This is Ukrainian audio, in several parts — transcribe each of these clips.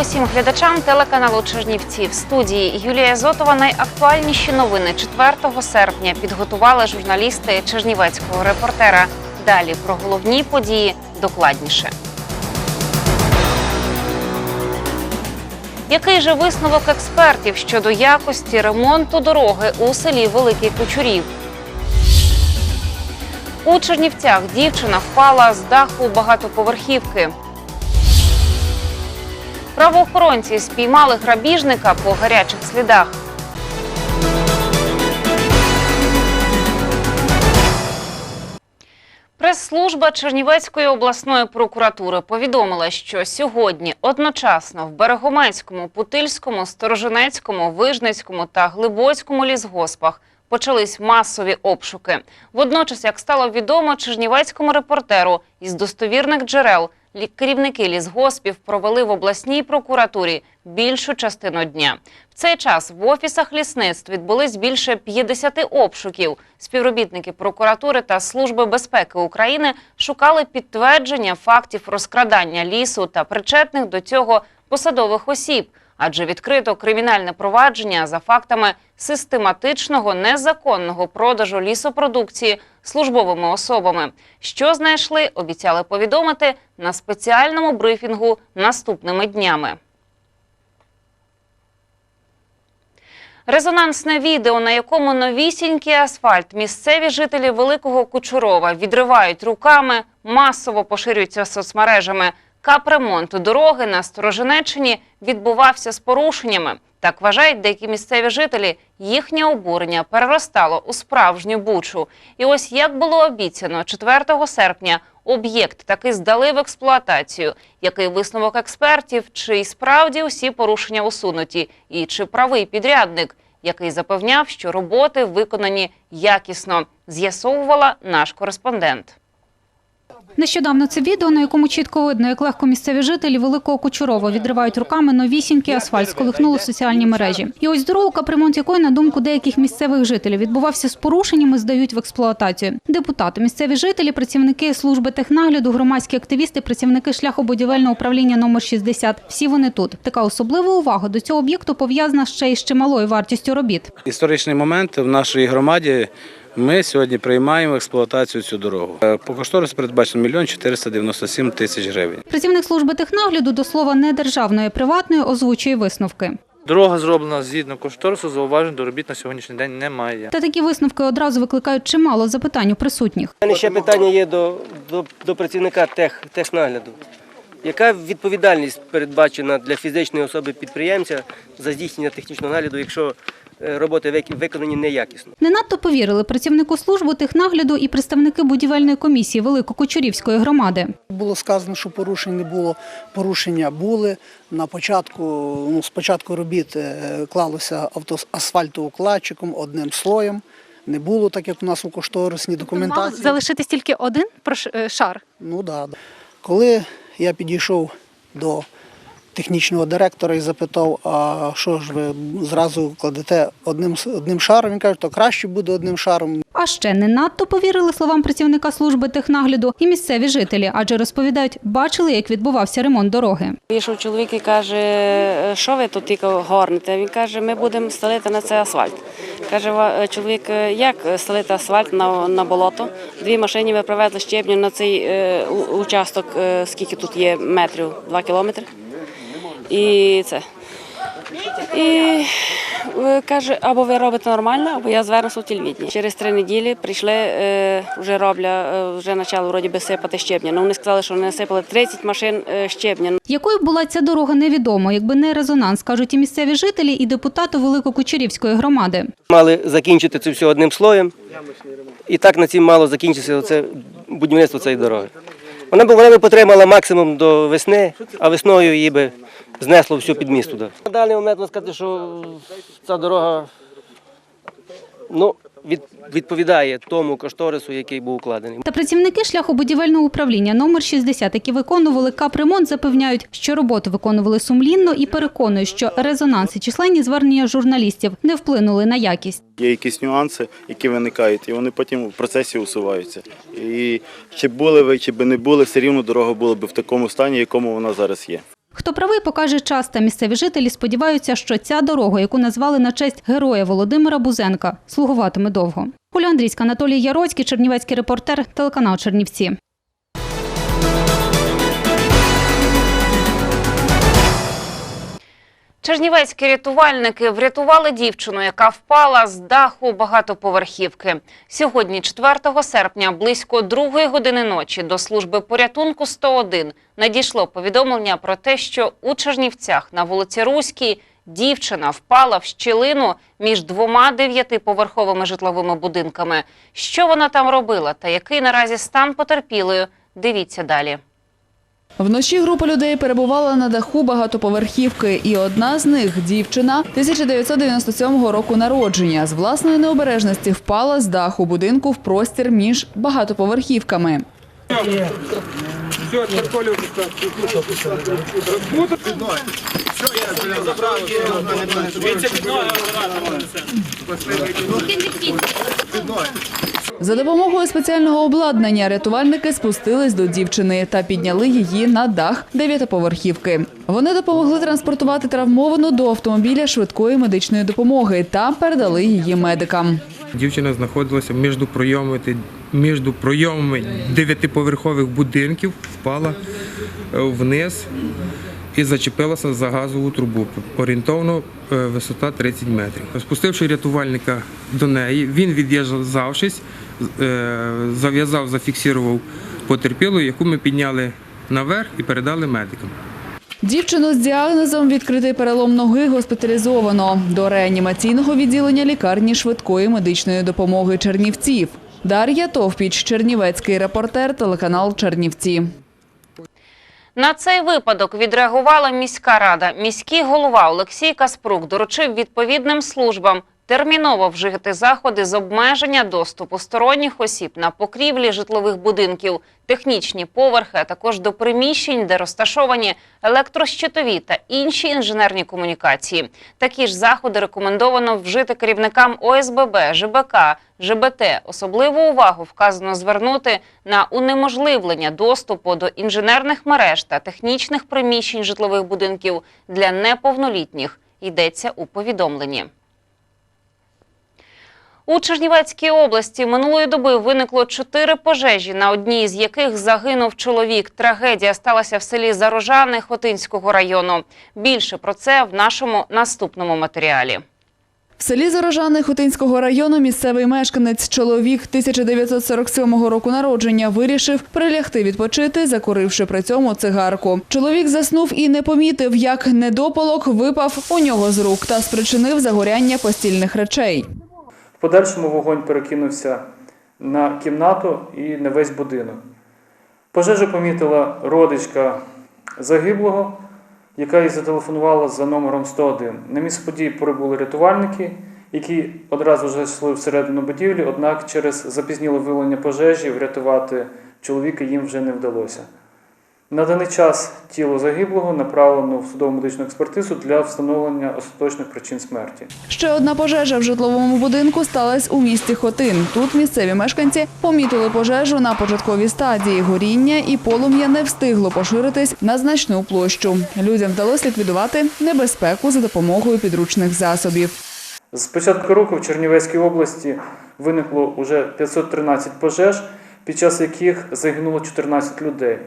Усім глядачам телеканалу Чернівці. В студії Юлія Зотова. Найактуальніші новини 4 серпня підготували журналісти Чернівецького репортера. Далі про головні події докладніше. Який же висновок експертів щодо якості ремонту дороги у селі Великий Кучурів? У Чернівцях дівчина впала з даху багатоповерхівки. Правоохоронці спіймали грабіжника по гарячих слідах. Прес-служба Чернівецької обласної прокуратури повідомила, що сьогодні одночасно в Берегомецькому, Путильському, Сторожинецькому, Вижницькому та Глибоцькому лісгоспах почались масові обшуки. Водночас, як стало відомо Чернівецькому репортеру із достовірних джерел, керівники лісгоспів провели в обласній прокуратурі більшу частину дня. В цей час в офісах лісництв відбулись більше 50 обшуків. Співробітники прокуратури та Служби безпеки України шукали підтвердження фактів розкрадання лісу та причетних до цього посадових осіб, адже відкрито кримінальне провадження за фактами систематичного незаконного продажу лісопродукції службовими особами. Що знайшли, обіцяли повідомити на спеціальному брифінгу наступними днями. Резонансне відео, на якому новісінький асфальт місцеві жителі Великого Кучурова відривають руками, масово поширюється соцмережами. Капремонт дороги на Сторожинеччині відбувався з порушеннями. Так вважають деякі місцеві жителі. Їхнє обурення переростало у справжню бучу. І ось як було обіцяно 4 серпня, об'єкт таки здали в експлуатацію. Який висновок експертів, чи й справді усі порушення усунуті, і чи правий підрядник, який запевняв, що роботи виконані якісно, з'ясовувала наш кореспондент. Нещодавно це відео, на якому чітко видно, як легко місцеві жителі Великого Кучурова відривають руками новісінький асфальт, сколихнуло соціальні мережі. І ось дорогу, капремонт якої, на думку деяких місцевих жителів, відбувався з порушеннями, здають в експлуатацію. Депутати, місцеві жителі, працівники служби технагляду, громадські активісти, працівники шляхобудівельного управління номер 60 – Всі вони тут. Така особлива увага до цього об'єкту пов'язана ще й з чималою вартістю робіт. Історичний момент в нашій громаді. Ми сьогодні приймаємо в експлуатацію цю дорогу. Е, По кошторису передбачено мільйон 497 тисяч гривень. Працівник служби технагляду до слова не державної, приватної озвучує висновки. Дорога зроблена згідно кошторису, зауважень до робіт на сьогоднішній день немає. Та такі висновки одразу викликають чимало запитань у присутніх. У мене ще питання є до, до, до працівника тех, технагляду. Яка відповідальність передбачена для фізичної особи підприємця за здійснення технічного нагляду, якщо роботи виконані неякісно? Не надто повірили працівнику служби технагляду і представники будівельної комісії Великокочурівської громади. Було сказано, що порушень не було. Порушення були. На початку, ну, з початку робіт е, клалося авто, асфальтоукладчиком одним слоєм. Не було так, як у нас у кошторисній документації. залишитись тільки один шар. Ну да. да. Коли я підійшов до технічного директора і запитав, а що ж ви зразу кладете одним, одним шаром, він каже, то краще буде одним шаром. А ще не надто повірили словам працівника служби технагляду і місцеві жителі, адже розповідають, бачили, як відбувався ремонт дороги. Вийшов чоловік і каже, «Е, що ви тут тільки горните? Він каже, ми будемо стелити на цей асфальт. Каже чоловік, «Е, як стелити асфальт на, на болото? Дві машини ви привезли щебню на цей е, участок, е, скільки тут є метрів, два кілометри. І це. І каже, або ви робите нормально, або я звернуся у телевідні. Через три неділі прийшли, е, вже робля, е, вже почали вроді би сипати щебня. Ну вони сказали, що вони насипали 30 машин е, щебня. Якою була ця дорога, невідомо, якби не резонанс, кажуть і місцеві жителі, і депутати Великокочурівської громади. Мали закінчити це все одним слоєм, і так на цім мало закінчитися оце будівництво цієї дороги. Вона б вона би потримала максимум до весни, а весною її би знесло всю під міст туди. На даний момент можна сказати, що ця дорога ну, відповідає тому кошторису, який був укладений. Та працівники шляхобудівельного управління номер 60, які виконували капремонт, запевняють, що роботу виконували сумлінно і переконують, що резонанс і численні звернення журналістів не вплинули на якість. Є якісь нюанси, які виникають, і вони потім в процесі усуваються. І чи були ви, чи би не були, все рівно дорога була б в такому стані, якому вона зараз є. Хто правий, покаже час. Та місцеві жителі сподіваються, що ця дорога, яку назвали на честь героя Володимира Бузенка, слугуватиме довго. Оля Андрійська, Анатолій Яроцький, Чернівецький репортер, телеканал Чернівці. Чернівецькі рятувальники врятували дівчину, яка впала з даху багатоповерхівки. Сьогодні, 4 серпня, близько другої години ночі до служби порятунку 101 надійшло повідомлення про те, що у Чернівцях на вулиці Руській дівчина впала в щілину між двома дев'ятиповерховими житловими будинками. Що вона там робила та який наразі стан потерпілої, дивіться далі. Вночі група людей перебувала на даху багатоповерхівки, і одна з них, дівчина 1997 року народження, з власної необережності впала з даху будинку в простір між багатоповерхівками. За допомогою спеціального обладнання рятувальники спустились до дівчини та підняли її на дах дев'ятиповерхівки. Вони допомогли транспортувати травмовану до автомобіля швидкої медичної допомоги та передали її медикам. Дівчина знаходилася між пройомами, між пройомами дев'ятиповерхових будинків, впала е, вниз і зачепилася за газову трубу. Орієнтовно е, висота 30 метрів. Спустивши рятувальника до неї, він від'їжджавшись, е, зав'язав, зафіксував потерпілу, яку ми підняли наверх і передали медикам. Дівчину з діагнозом відкритий перелом ноги госпіталізовано до реанімаційного відділення лікарні швидкої медичної допомоги Чернівців. Дар'я Товпіч, Чернівецький репортер, телеканал Чернівці. На цей випадок відреагувала міська рада. Міський голова Олексій Каспрук доручив відповідним службам терміново вжити заходи з обмеження доступу сторонніх осіб на покрівлі житлових будинків, технічні поверхи, а також до приміщень, де розташовані електрощитові та інші інженерні комунікації. Такі ж заходи рекомендовано вжити керівникам ОСББ, ЖБК, ЖБТ. Особливу увагу вказано звернути на унеможливлення доступу до інженерних мереж та технічних приміщень житлових будинків для неповнолітніх. Йдеться у повідомленні. У Чернівецькій області минулої доби виникло чотири пожежі, на одній з яких загинув чоловік. Трагедія сталася в селі Зарожани Хотинського району. Більше про це в нашому наступному матеріалі. В селі Зарожани Хотинського району місцевий мешканець, чоловік 1947 року народження, вирішив прилягти відпочити, закуривши при цьому цигарку. Чоловік заснув і не помітив, як недопалок випав у нього з рук та спричинив загоряння постільних речей. В подальшому вогонь перекинувся на кімнату і на весь будинок. Пожежу помітила родичка загиблого, яка і зателефонувала за номером 101. На місце події прибули рятувальники, які одразу ж зайшли всередину будівлі, однак через запізніле виявлення пожежі врятувати чоловіка їм вже не вдалося. На даний час тіло загиблого направлено в судово медичну експертизу для встановлення остаточних причин смерті. Ще одна пожежа в житловому будинку сталася у місті Хотин. Тут місцеві мешканці помітили пожежу на початковій стадії горіння, і полум'я не встигло поширитись на значну площу. Людям вдалося ліквідувати небезпеку за допомогою підручних засобів. З початку року в Чернівецькій області виникло вже 513 пожеж, під час яких загинуло 14 людей.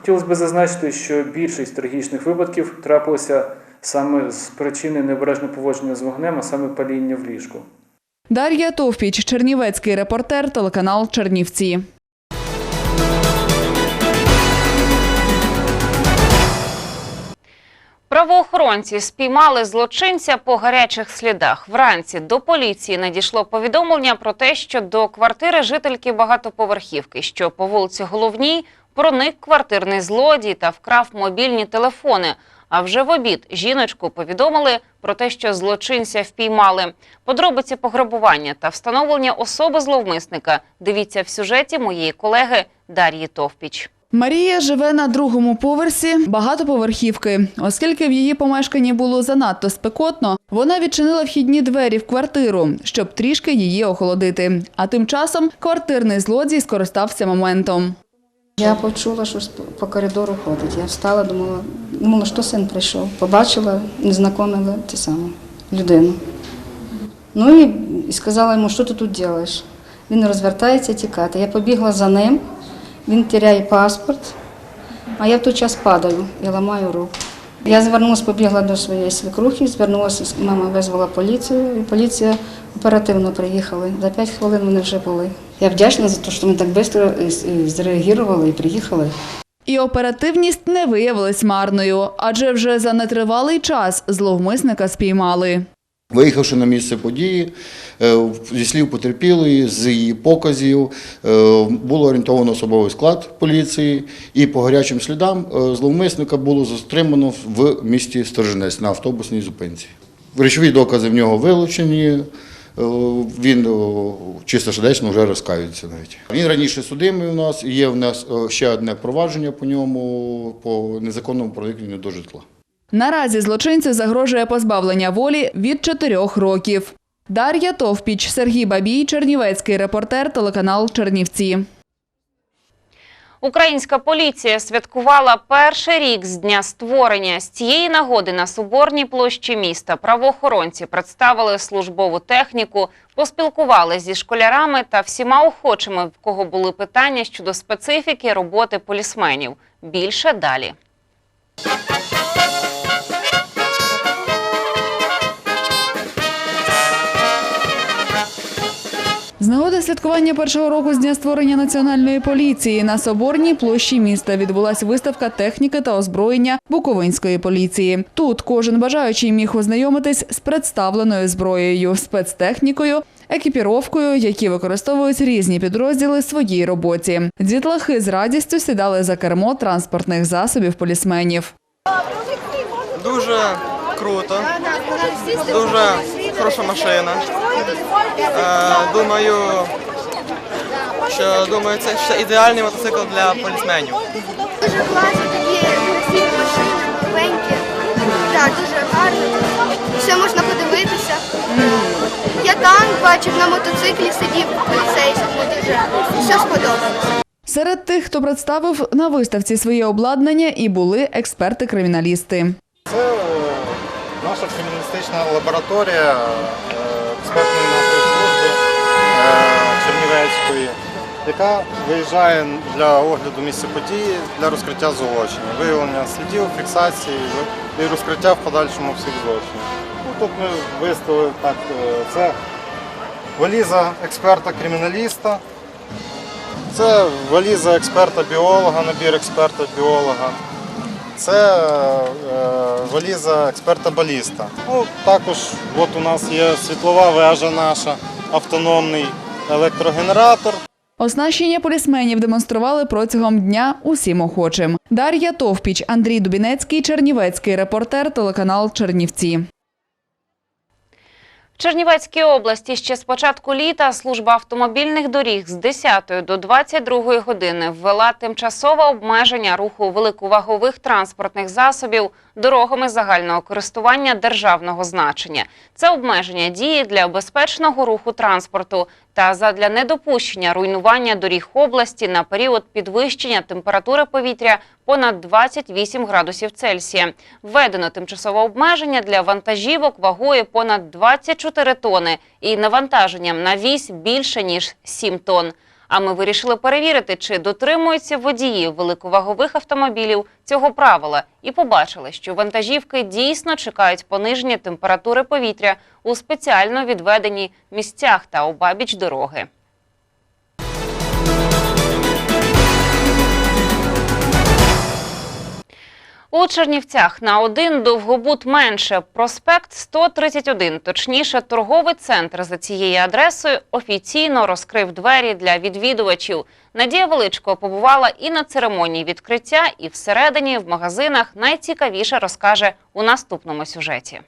Хотілося б зазначити, що більшість трагічних випадків трапилося саме з причини необережного поводження з вогнем, а саме паління в ліжку. Дар'я Товпіч, Чернівецький репортер, телеканал Чернівці. Правоохоронці спіймали злочинця по гарячих слідах. Вранці до поліції надійшло повідомлення про те, що до квартири жительки багатоповерхівки, що по вулиці Головній Проник квартирний злодій та вкрав мобільні телефони. А вже в обід жіночку повідомили про те, що злочинця впіймали. Подробиці пограбування та встановлення особи зловмисника дивіться в сюжеті моєї колеги Дар'ї Товпіч. Марія живе на другому поверсі багатоповерхівки. Оскільки в її помешканні було занадто спекотно, вона відчинила вхідні двері в квартиру, щоб трішки її охолодити. А тим часом квартирний злодій скористався моментом. Я почула, що по коридору ходить. Я встала, думала, думала, що син прийшов. Побачила, незнайоме те саме, людину. Ну і, сказала йому, що ти тут робиш. Він розвертається тікати. Я побігла за ним, він тіряє паспорт, а я в той час падаю і ламаю руку. Я звернулася, побігла до своєї свекрухи, звернулася, мама визвала поліцію, і поліція оперативно приїхала. За 5 хвилин вони вже були. Я вдячна за те, що вони так швидко зреагували і приїхали. І оперативність не виявилась марною, адже вже за нетривалий час зловмисника спіймали. Виїхавши на місце події, е, зі слів потерпілої, з її показів, е, було орієнтовано особовий склад поліції, і по гарячим слідам е, зловмисника було затримано в місті Сторженець на автобусній зупинці. Речові докази в нього вилучені. Е, Він о, чисто сердечно вже розкаюється навіть. Він раніше судимий у нас, є в нас е, ще одне провадження по ньому по незаконному проникненню до житла. Наразі злочинцю загрожує позбавлення волі від чотирьох років. Дар'я Товпіч, Сергій Бабій, Чернівецький репортер, телеканал Чернівці. Українська поліція святкувала перший рік з дня створення. З цієї нагоди на Соборній площі міста правоохоронці представили службову техніку, поспілкували зі школярами та всіма охочими, в кого були питання щодо специфіки роботи полісменів. Більше далі. Святкування першого року з дня створення національної поліції на Соборній площі міста відбулася виставка техніки та озброєння Буковинської поліції. Тут кожен бажаючий міг ознайомитись з представленою зброєю, спецтехнікою, екіпіровкою, які використовують різні підрозділи в своїй роботі. Дітлахи з радістю сідали за кермо транспортних засобів полісменів. Дуже круто, дуже хороша машина. Е, думаю, що думаю, це ще ідеальний мотоцикл для полісменів. Дуже класно, такі красиві машини, новенькі. Так, дуже гарно. Все можна подивитися. Я танк бачив на мотоциклі, сидів поліцейському дуже. Все сподобалось. Серед тих, хто представив на виставці своє обладнання, і були експерти-криміналісти. Це е, наша криміналістична лабораторія е, експертної нашої служби е, Чернівецької, яка виїжджає для огляду місця події для розкриття злочинів, виявлення слідів, фіксації і розкриття в подальшому всіх злочинів. Ну, Тут ми виставили так, е, це валіза експерта-криміналіста, це валіза експерта-біолога, набір експерта-біолога. Це е, валіза експерта-баліста. Ну, також от у нас є світлова вежа наша, автономний електрогенератор. Оснащення полісменів демонстрували протягом дня усім охочим. Дар'я Товпіч, Андрій Дубінецький, Чернівецький репортер, телеканал Чернівці. Чернівецькій області ще з початку літа служба автомобільних доріг з 10 до 22 години ввела тимчасове обмеження руху великовагових транспортних засобів дорогами загального користування державного значення. Це обмеження діє для безпечного руху транспорту та задля недопущення руйнування доріг області на період підвищення температури повітря понад 28 градусів Цельсія. Введено тимчасове обмеження для вантажівок вагою понад 24 тони і навантаженням на вісь більше ніж 7 тонн. А ми вирішили перевірити, чи дотримуються водії великовагових автомобілів цього правила, і побачили, що вантажівки дійсно чекають пониження температури повітря у спеціально відведені місцях та обабіч дороги. У Чернівцях на один довгобут менше. Проспект 131, точніше, торговий центр за цією адресою офіційно розкрив двері для відвідувачів. Надія Величко побувала і на церемонії відкриття, і всередині в магазинах найцікавіше розкаже у наступному сюжеті.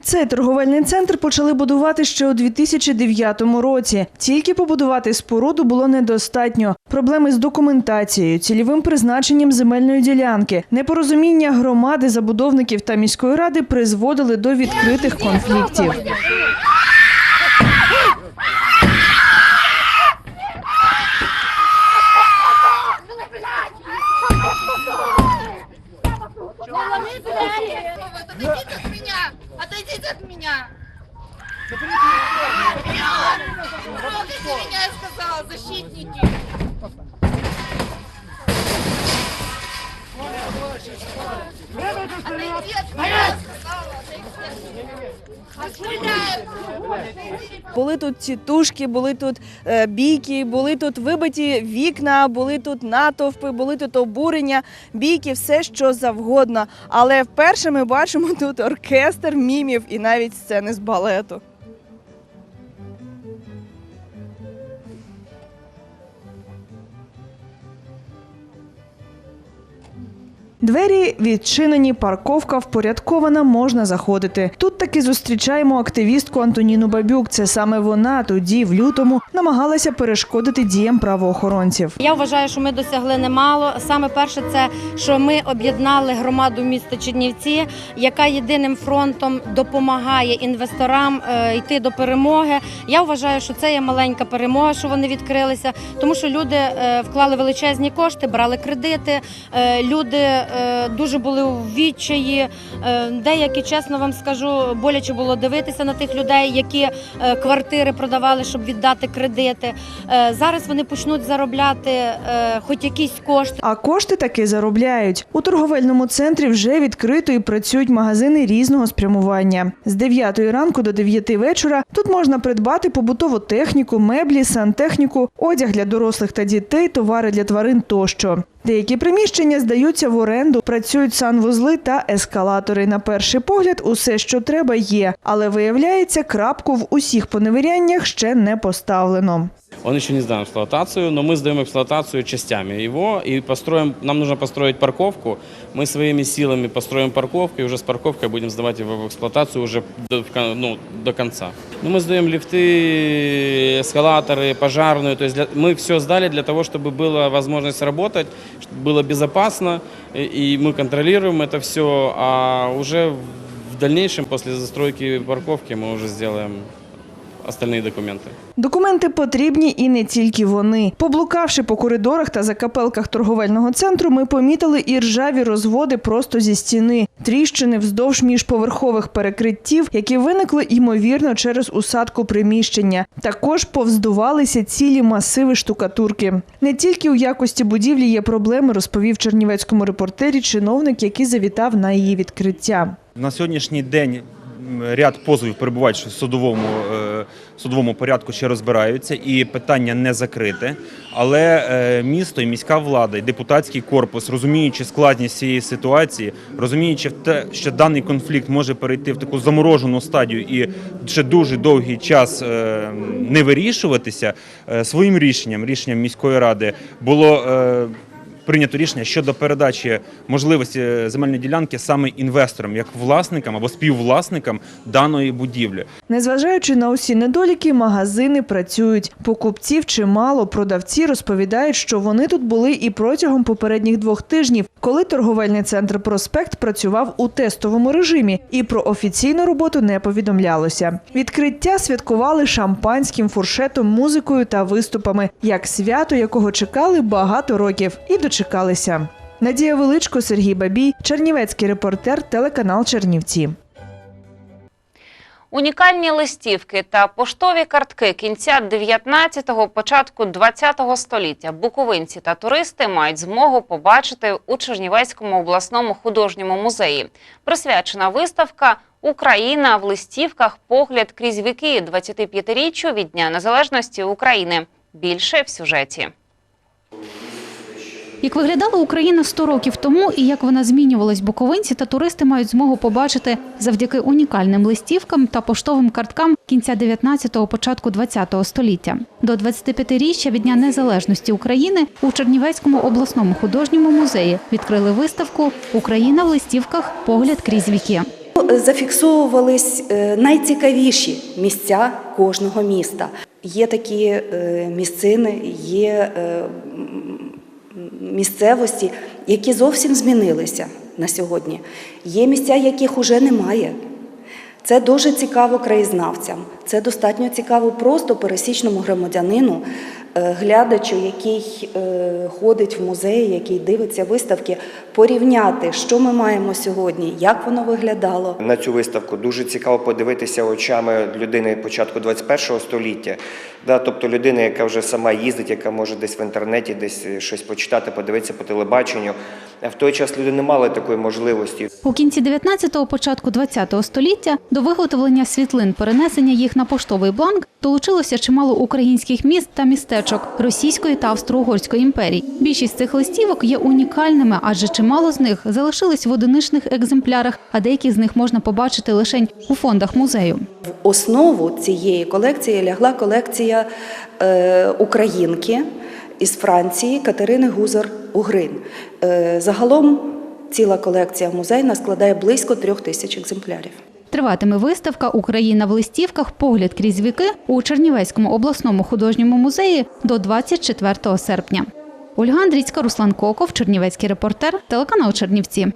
Цей торговельний центр почали будувати ще у 2009 році. Тільки побудувати споруду було недостатньо. Проблеми з документацією, цільовим призначенням земельної ділянки, непорозуміння громади, забудовників та міської ради призводили до відкритих конфліктів. Отойдите от меня! Трогайте меня, я сказала, защитники! Отойди от меня, я сказала. Були тут тітушки, були тут е, бійки, були тут вибиті вікна, були тут натовпи, були тут обурення, бійки, все що завгодно. Але вперше ми бачимо тут оркестр мімів і навіть сцени з балету. Двері відчинені, парковка впорядкована, можна заходити. Тут таки зустрічаємо активістку Антоніну Бабюк. Це саме вона тоді, в лютому, намагалася перешкодити діям правоохоронців. Я вважаю, що ми досягли немало. Саме перше, це що ми об'єднали громаду міста Чернівці, яка єдиним фронтом допомагає інвесторам е, йти до перемоги. Я вважаю, що це є маленька перемога, що вони відкрилися, тому що люди е, вклали величезні кошти, брали кредити. е, Люди дуже були у відчаї. Е, Деякі, чесно вам скажу, боляче було дивитися на тих людей, які е, квартири продавали, щоб віддати кредити. Е, Зараз вони почнуть заробляти е, хоч якісь кошти. А кошти таки заробляють. У торговельному центрі вже відкрито і працюють магазини різного спрямування. З 9 ранку до 9 вечора тут можна придбати побутову техніку, меблі, сантехніку, одяг для дорослих та дітей, товари для тварин тощо. Деякі приміщення здаються в оренду, працюють санвузли та ескалатори. На перший погляд, усе, що треба, є, але виявляється, крапку в усіх поневіряннях ще не поставлено. Он еще не сдан в эксплуатацию, но мы сдаем эксплуатацию частями его и построим, нам нужно построить парковку. Мы своими силами построим парковку и уже с парковкой будем сдавать его в эксплуатацию уже до, ну, до конца. Ну, мы сдаем лифты, эскалаторы, пожарную. То есть для- мы все сдали для того, чтобы была возможность работать, чтобы было безопасно, и, и мы контролируем это все. А уже в дальнейшем, после застройки парковки, мы уже сделаем остальные документы. Документи потрібні і не тільки вони. Поблукавши по коридорах та закапелках торговельного центру, ми помітили і ржаві розводи просто зі стіни, тріщини вздовж міжповерхових перекриттів, які виникли ймовірно через усадку приміщення. Також повздувалися цілі масиви штукатурки. Не тільки у якості будівлі є проблеми, розповів чернівецькому репортері чиновник, який завітав на її відкриття. На сьогоднішній день ряд позовів перебувають в судовому, е, судовому порядку, ще розбираються, і питання не закрите. Але е, місто і міська влада, і депутатський корпус, розуміючи складність цієї ситуації, розуміючи те, що даний конфлікт може перейти в таку заморожену стадію і ще дуже довгий час е, не вирішуватися, своїм рішенням, рішенням міської ради, було. Е, прийнято рішення щодо передачі можливості земельної ділянки саме інвесторам, як власникам або співвласникам даної будівлі. Незважаючи на усі недоліки, магазини працюють. Покупців чимало. Продавці розповідають, що вони тут були і протягом попередніх двох тижнів, коли торговельний центр Проспект працював у тестовому режимі, і про офіційну роботу не повідомлялося. Відкриття святкували шампанським, фуршетом, музикою та виступами, як свято, якого чекали багато років, і дочекалися. Надія Величко, Сергій Бабій, Чернівецький репортер, телеканал Чернівці. Унікальні листівки та поштові картки кінця 19-го, початку 20-го століття буковинці та туристи мають змогу побачити у Чернівецькому обласному художньому музеї. Присвячена виставка Україна в листівках. Погляд крізь віки 25-річчю від Дня Незалежності України. Більше в сюжеті. Як виглядала Україна 100 років тому і як вона змінювалась, буковинці та туристи мають змогу побачити завдяки унікальним листівкам та поштовим карткам кінця 19-го, початку 20-го століття. До 25-річчя від Дня Незалежності України у Чернівецькому обласному художньому музеї відкрили виставку Україна в листівках. Погляд крізь віки. Зафіксовувались е, найцікавіші місця кожного міста. Є такі е, місцини, є е, місцевості, які зовсім змінилися на сьогодні. Є місця, яких уже немає. Це дуже цікаво краєзнавцям. Це достатньо цікаво просто пересічному громадянину, е, глядачу, який е, ходить в музеї, який дивиться виставки, порівняти, що ми маємо сьогодні, як воно виглядало. На цю виставку дуже цікаво подивитися очами людини початку 21 століття. Да, тобто людина, яка вже сама їздить, яка може десь в інтернеті, десь щось почитати, подивитися по телебаченню. А В той час люди не мали такої можливості. У кінці 19-го, початку 20-го століття до виготовлення світлин, перенесення їх на поштовий бланк долучилося чимало українських міст та містечок Російської та Австро-Угорської імперій. Більшість цих листівок є унікальними, адже чимало з них залишились в одиничних екземплярах, а деякі з них можна побачити лише у фондах музею. В основу цієї колекції лягла колекція е, українки із Франції Катерини Гузар Угрин. Е, загалом ціла колекція музейна складає близько трьох тисяч екземплярів. Триватиме виставка Україна в листівках. Погляд крізь віки у Чернівецькому обласному художньому музеї до 24 серпня. Ольга Андрійська, Руслан Коков, Чернівецький репортер, телеканал Чернівці.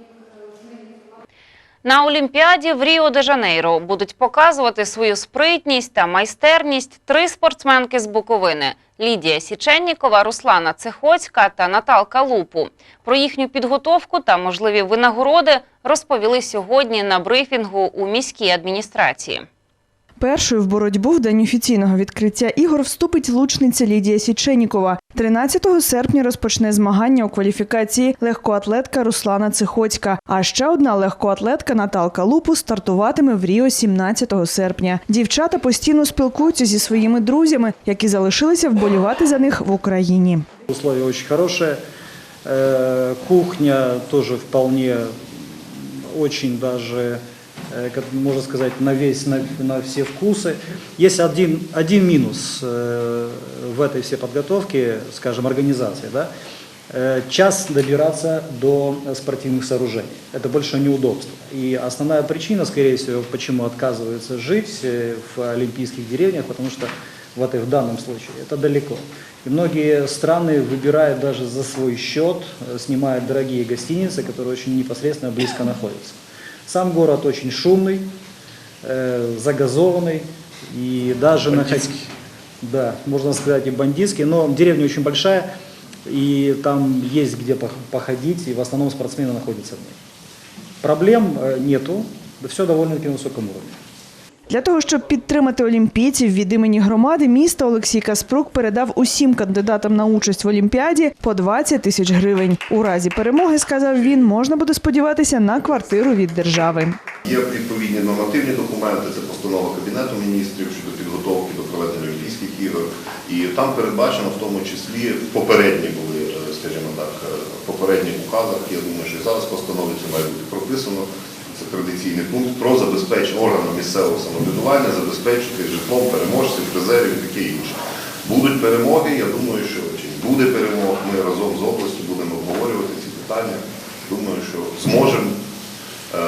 На Олімпіаді в Ріо де Жанейро будуть показувати свою спритність та майстерність три спортсменки з Буковини: Лідія Січеннікова, Руслана Цехоцька та Наталка Лупу. Про їхню підготовку та можливі винагороди розповіли сьогодні на брифінгу у міській адміністрації. Першою в боротьбу в день офіційного відкриття ігор вступить лучниця Лідія Січенікова. 13 серпня розпочне змагання у кваліфікації легкоатлетка Руслана Цихоцька. А ще одна легкоатлетка Наталка Лупу стартуватиме в Ріо 17 серпня. Дівчата постійно спілкуються зі своїми друзями, які залишилися вболівати за них в Україні. Условия очень хорошие. Э, Кухня тоже вполне даже, э, как можно сказать, на весь, на, на все вкусы. Есть один, один минус э, в этой всей подготовке, скажем, организации. Да? Э, Час добираться до спортивных сооружений. Это больше неудобство. И основная причина, скорее всего, почему отказываются жить э, в олимпийских деревнях, потому что в, этой, в данном случае это далеко. И многие страны выбирают даже за свой счет, э, снимают дорогие гостиницы, которые очень непосредственно близко находятся. Сам город очень шумный, э, загазованный и даже находить, да, можно сказать и бандитский, но деревня очень большая и там есть где пох- походить, и в основном спортсмены находятся в ней. Проблем э, нету, все довольно-таки на высоком уровне. Для того, щоб підтримати олімпійців від імені громади, міста Олексій Каспрук передав усім кандидатам на участь в Олімпіаді по 20 тисяч гривень. У разі перемоги, сказав він, можна буде сподіватися на квартиру від держави. Є відповідні нормативні документи, це постанова Кабінету міністрів щодо підготовки до проведення Олімпійських ігор. І там передбачено в тому числі попередні були, е, скажімо так, е, попередні указах. Я думаю, що зараз це має бути прописано. Це традиційний пункт про забезпечення органам місцевого самоврядування, забезпечити житлом переможців, призерів і таке інше. Будуть перемоги, я думаю, що чи буде перемог, ми разом з областю будемо обговорювати ці питання. Думаю, що зможемо е,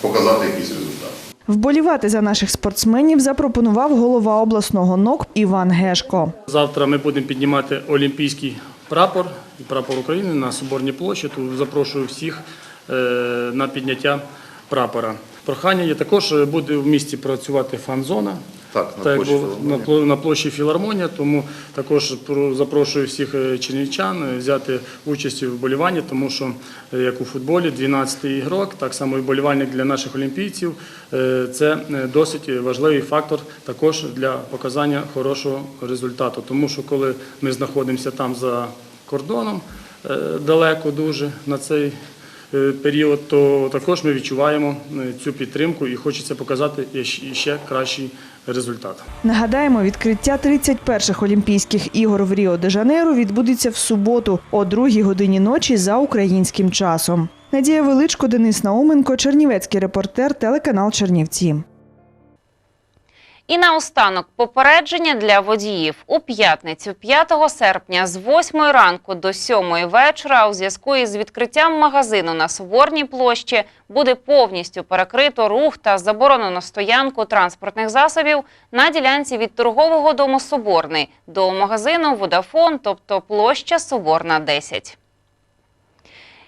показати якийсь результат. Вболівати за наших спортсменів запропонував голова обласного НОК Іван Гешко. Завтра ми будемо піднімати олімпійський прапор і прапор України на Соборній площі. Тут запрошую всіх на підняття прапора. Прохання є також е, буде в місті працювати фан-зона. Так, на Так, площі було на, площі Філармонія, тому також про- запрошую всіх е, чернівчан е, взяти участь у вболіванні, тому що е, як у футболі 12-й ігрок, так само і вболівальник для наших олімпійців. е, Це е, досить важливий фактор також для показання хорошого результату. Тому що коли ми знаходимося там за кордоном е, далеко дуже на цей е, період, то також ми відчуваємо е, цю підтримку і хочеться показати ще- кращий результат. Нагадаємо, відкриття 31-х Олімпійських ігор в Ріо-де-Жанейро відбудеться в суботу о 2 годині ночі за українським часом. Надія Величко, Денис Науменко, Чернівецький репортер, телеканал Чернівці. І наостанок попередження для водіїв. У п'ятницю 5 серпня з 8 ранку до 7 вечора у зв'язку із відкриттям магазину на Соборній площі буде повністю перекрито рух та заборонено стоянку транспортних засобів на ділянці від торгового дому Соборний до магазину Водафон, тобто площа Соборна 10.